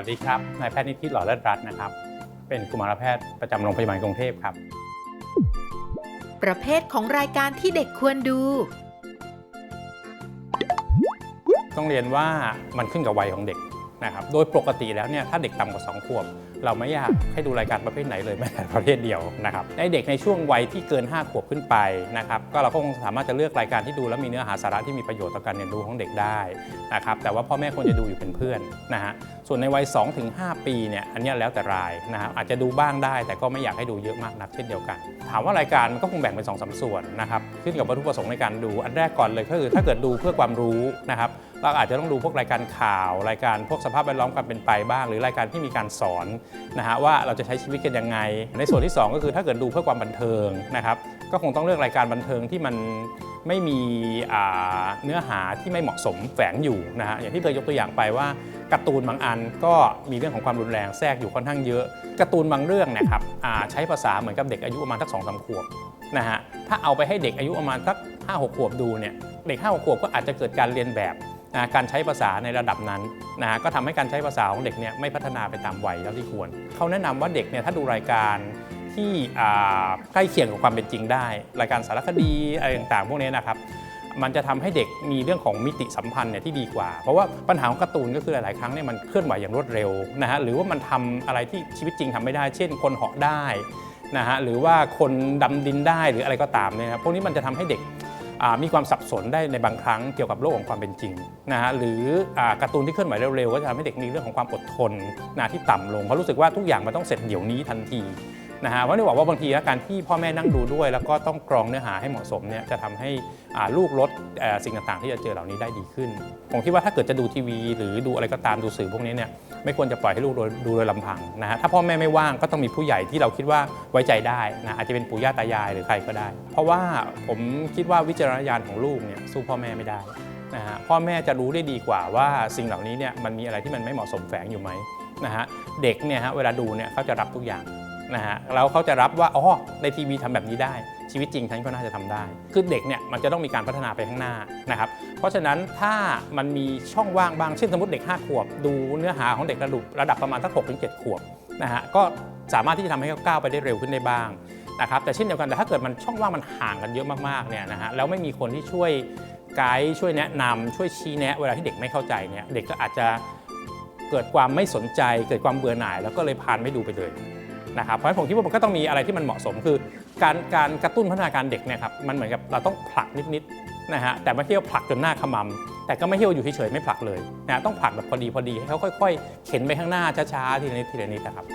วัสดีครับ นายแพทย์นิธิหล่อเลิศรัตน์นะครับ เป็นกุมารแพทย์ประจำโรงพยาบาลกรุงเทพครับ ประเภทของรายการที่เด็กควรดู ต้องเรียนว่ามันขึ้นกับวัยของเด็กนะครับ โดยปกติแล้วเนี่ยถ้าเด็กต่ำกว่า 2 ขวบ เราไม่อยากให้ดูรายการประเภทไหนเลยแม้แต่ประเภทเดียวนะครับในเด็กในช่วงวัยที่เกิน 5 ขวบขึ้นไปนะครับก็เราก็คงสามารถจะเลือกรายการที่ดูแล้วมีเนื้อหาสาระที่มีประโยชน์ต่อการเรียนรู้ของเด็กได้นะครับแต่ว่าพ่อแม่ควรจะดูอยู่เป็นเพื่อนนะฮะส่วนในวัย 2-5 ปีเนี่ยอันนี้แล้วแต่รายนะครับอาจจะดูบ้างได้ แต่ก็ไม่อยากให้ดูเยอะมากนักเช่นเดียวกัน ถามว่ารายการมันก็คงแบ่งเป็น2อสส่วนนะครับขึ้นกับวัตถุประสงค์ในการดูอันแรกก่อนเลยก็คือถ้าเกิดดูเพื่อความรู้นะครับเราอาจจะต้องดูพวกรายการข่าว รายการพวกสภาพแวดล้อมความเป็นไปบ้าง หรือรายการที่มีการสอนนะฮะว่าเราจะใช้ชีวิตกันยังไง ในส่วนที่ 2 ก็คือถ้าเกิดดูเพื่อความบันเทิงนะครับก็คงต้องเลือกรายการบันเทิงที่มันไม่มีเนื้อหาที่ไม่เหมาะสมแฝงอยู่นะฮะอย่างที่เคยยกตัวอย่างไปว่าการ์ตูนบางอันก็มีเรื่องของความรุนแรงแทรกอยู่ค่อนข้างเยอะการ์ตูนบางเรื่องเนะครับใช้ภาษาเหมือนกับเด็กอายุประมาณสักสองสามขวบนะฮะถ้าเอาไปให้เด็กอายุประมาณสักห้าหกขวบดูเนี่ยเด็กห้าหกขวบก็อาจจะเกิดการเรียนแบบ นะการใช้ภาษาในระดับนั้นนะฮะก็ทำให้การใช้ภาษาของเด็กเนี่ยไม่พัฒนาไปตามวัยเท่าที่ควร เขาแนะนำว่าเด็กเนี่ยถ้าดูรายการที่ใกล้เคียงกับความเป็นจริงได้ รายการสารคดีอะไรต่างๆ พวกนี้นะครับมันจะทำให้เด็กมีเรื่องของมิติสัมพันธ์เนี่ยที่ดีกว่า เพราะว่าปัญหาของการ์ตูนก็คือหลาย ๆ ครั้งเนี่ยมันเคลื่อนไหวอย่างรวดเร็วนะฮะหรือว่ามันทำอะไรที่ชีวิตจริงทำไม่ได้ เช่น คนเหาะได้นะฮะหรือว่าคนดำดินได้หรืออะไรก็ตามเนี่ยครับพวกนี้มันจะทำให้เด็ก มีความสับสนได้ในบางครั้งเกี่ยวกับโลกของความเป็นจริงนะฮะหรืออการ์ตูนที่เคลื่อนไหวเร็วๆก็จะทำให้เด็กมีเรื่องของความอดทนนะที่ต่ำลงเพราะรู้สึกว่าทุกอย่างมันต้องเสร็จเดี๋ยวนี้ทันที นะฮะเพราะนี่บอกว่าบางทีการที่พ่อแม่นั่งดูด้วย แล้วก็ต้องกรองเนื้อหาให้เหมาะสมเนี่ยจะทำให้ลูกลดสิ่งต่างๆ ที่จะเจอเหล่านี้ได้ดีขึ้น ผมคิดว่าถ้าเกิดจะดูทีวี หรือดูอะไรก็ตามดูสื่อพวกนี้เนี่ยไม่ควรจะปล่อยให้ลูกดูโดยลำพังนะฮะถ้าพ่อแม่ไม่ว่างก็ต้องมีผู้ใหญ่ที่เราคิดว่าไว้ใจได้นะอาจจะเป็นปู่ย่าตายายหรือใครก็ได้ เพราะว่าผมคิดว่าวิจารณญาณของลูกเนี่ยสู้พ่อแม่ไม่ได้นะฮะพ่อแม่จะรู้ได้ดีกว่าว่าสิ่งเหล่านี้เนี่ยมันมีอะไรที่มันไม่เหมาะสมแฝงอยู่ไหมนะฮะเด็กเนี่ยฮะเวลาดูเนี่ยเขาจะรับทุกอย่าง นะฮะแล้วเขาจะรับว่าอ๋อในทีวีทำแบบนี้ได้ชีวิตจริงฉันก็น่าจะทำได้ คือเด็กเนี่ยมันจะต้องมีการพัฒนาไปข้างหน้านะครับ เพราะฉะนั้นถ้ามันมีช่องว่างบาง เช่นสมมติเด็ก 5 ขวบ ดูเนื้อหาของเด็กระดับระดับประมาณสัก6ถึง7ขวบนะฮะ ก็สามารถที่จะทำให้เขาก้าวไปได้เร็วขึ้นได้บ้างนะครับ แต่เช่นเดียวกันแต่ถ้าเกิดมันช่องว่างมันห่างกันเยอะมากๆเนี่ยนะฮะ แล้วไม่มีคนที่ช่วยไกด์ช่วยแนะนำช่วยชี้แนะ เวลาที่เด็กไม่เข้าใจเนี่ย เด็กก็อาจจะเกิดความไม่สนใจ เกิดความเบื่อหน่าย แล้วก็เลยพานไม่ดูไปเลย นะครับเพราะฉะนั้นผมคิดว่ามันก็ต้องมีอะไรที่มันเหมาะสม คือ การการกระตุ้นพัฒนาการเด็กเนี่ยครับมันเหมือนกับเราต้องผลักนิดๆนะฮะแต่ไม่ใช่ว่าผลักจนหน้าขมำแต่ก็ไม่ใช่ว่าอยู่เฉยๆไม่ผลักเลยนะต้องผลักแบบพอดีพอดีให้เขาค่อย ๆ เข็นไปข้างหน้าช้าๆทีละนิดทีละนิดนะครับ